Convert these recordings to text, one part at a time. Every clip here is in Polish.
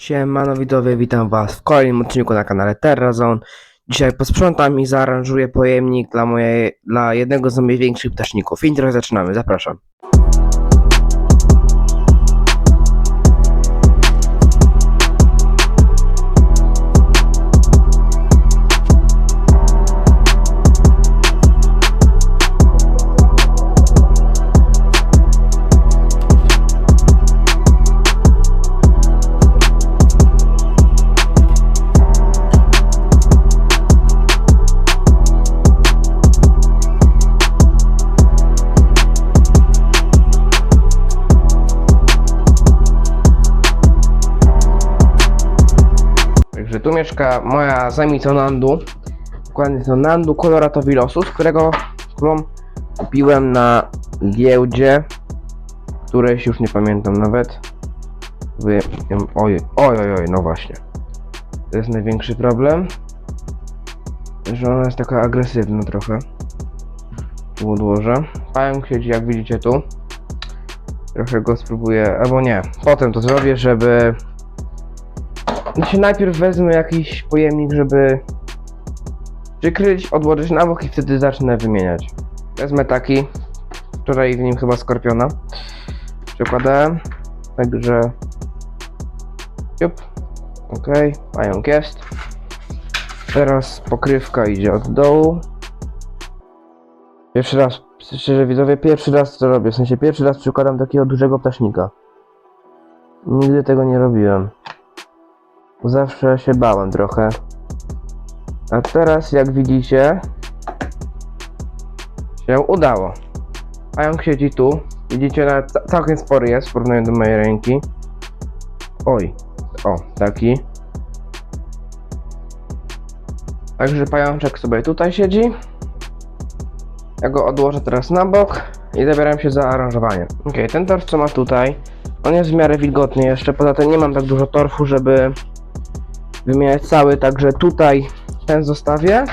Siemano widzowie, witam was w kolejnym odcinku na kanale TerraZone. Dzisiaj posprzątam i zaaranżuję pojemnik dla mojej, dla jednego z moich większych ptaszników. Intro zaczynamy, zapraszam. Także tu mieszka moja samica Nandu. Dokładnie to Nandu z którego którą kupiłem na giełdzie, którejś już nie pamiętam nawet. Wy, oj, oj, oj, oj, no właśnie. To jest największy problem, że ona jest taka agresywna trochę. Tu odłożę. Pająk siedzi, jak widzicie tu. Trochę go spróbuję, albo nie. Potem to zrobię, żeby znaczy najpierw wezmę jakiś pojemnik, żeby przykryć, odłożyć na bok i wtedy zacznę wymieniać. Wezmę taki, wczoraj w nim chyba skorpiona. Przekładałem, także... Jup. Ok, pająk jest. Teraz pokrywka idzie od dołu. Pierwszy raz, szczerze widzowie, pierwszy raz to robię, w sensie pierwszy raz przykładam takiego dużego ptasznika. Nigdy tego nie robiłem. Zawsze się bałem trochę. A teraz, jak widzicie, się udało. Pająk siedzi tu. Widzicie, ca- całkiem spory jest w porównaniu do mojej ręki. Oj, o, taki. Także pajączek sobie tutaj siedzi. Ja go odłożę teraz na bok i zabieram się za aranżowanie. Ok, ten torf co ma tutaj, on jest w miarę wilgotny jeszcze, poza tym nie mam tak dużo torfu, żeby wymieniać cały, także tutaj ten zostawię.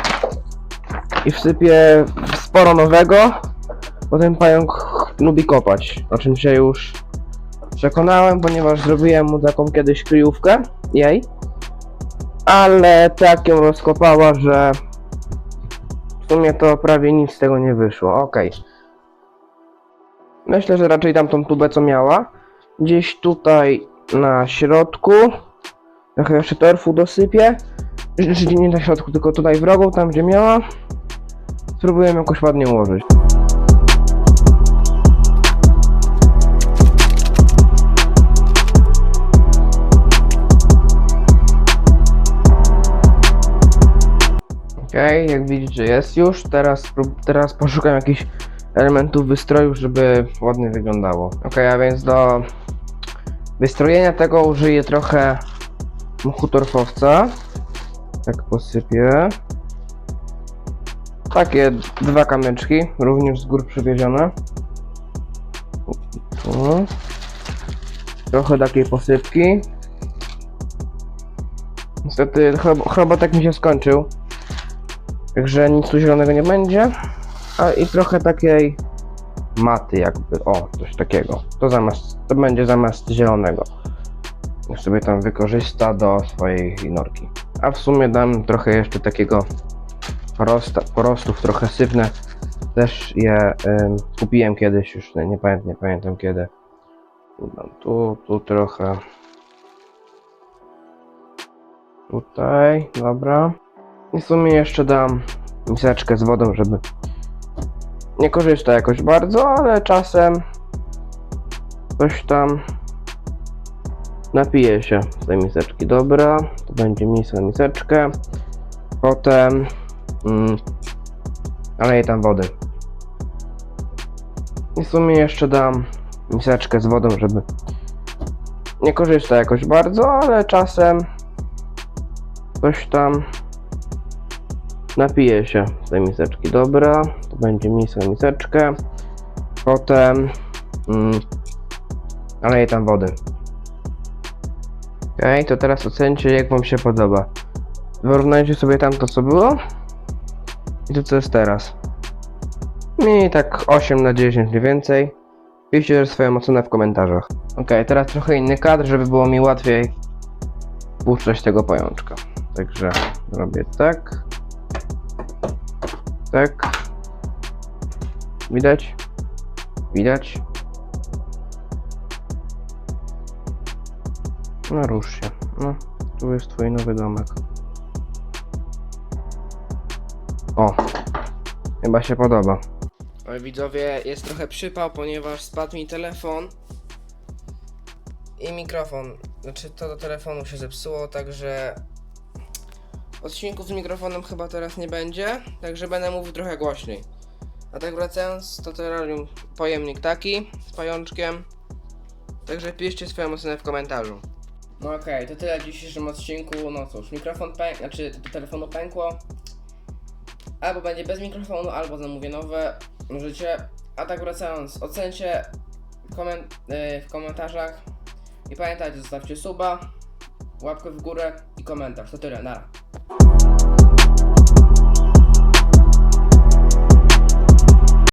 I wsypię sporo nowego, bo ten pająk lubi kopać, o czym się już przekonałem, ponieważ zrobiłem mu taką kiedyś kryjówkę, jej, ale tak ją rozkopała, że w sumie to prawie nic z tego nie wyszło, okej. Myślę, że raczej dam tą tubę co miała, gdzieś tutaj na środku, Trochę jeszcze torfu dosypię. Znaczy nie na środku, tylko tutaj w rogu, tam gdzie miała. Spróbuję jakoś ładnie ułożyć. Okej, jak widzicie jest już. Teraz, teraz poszukam jakichś elementów wystroju, żeby ładnie wyglądało. Okej, a więc do wystrojenia tego użyję trochę mchu torfowca. Tak posypię. Takie dwa kamyczki, również z gór przywiezione. Tu. Trochę takiej posypki. Niestety chrob- chrobotek mi się skończył. Także nic tu zielonego nie będzie. A i trochę takiej maty jakby. O, coś takiego. To zamiast, to będzie zamiast zielonego. Sobie tam wykorzysta do swojej norki. A w sumie dam trochę jeszcze takiego porosta, porostów, trochę sypne. Też je kupiłem kiedyś, już nie, pamiętam, nie pamiętam kiedy. Dam tu, tu trochę. Tutaj, dobra. I w sumie jeszcze dam miseczkę z wodą, żeby nie korzysta jakoś bardzo, ale czasem coś tam Napiję się z tej miseczki. Dobra, to będzie misa miseczkę. Potem mm, naleję tam wody. I w sumie jeszcze dam miseczkę z wodą, żeby nie korzysta jakoś bardzo, ale czasem coś tam napiję się z tej miseczki. Dobra, to będzie misa miseczkę. Potem mm, naleję tam wody. Okej, to teraz ocencie jak wam się podoba. Wyrównajcie sobie tamto co było i to co jest teraz. I tak 8 na 10 mniej więcej. Piszcie też swoją ocenę w komentarzach. Okej, teraz trochę inny kadr, żeby było mi łatwiej puszczać tego pajączka. Także robię tak. Tak. Widać? Widać? No rusz się. No, tu jest twój nowy domek. O, chyba się podoba. Ale widzowie, jest trochę przypał, ponieważ spadł mi telefon i mikrofon. Znaczy to do telefonu się zepsuło, także odcinków z mikrofonem chyba teraz nie będzie, także będę mówił trochę głośniej. A tak wracając, to terrarium pojemnik taki z pajączkiem. Także piszcie swoją ocenę w komentarzu. No okej, to tyle w dzisiejszym odcinku. No cóż, mikrofon pękł, znaczy do telefonu pękło. Albo będzie bez mikrofonu, albo zamówię nowe. Możecie. A tak wracając, ocencie yy, w komentarzach. I pamiętajcie, zostawcie suba, łapkę w górę i komentarz. To tyle, nara.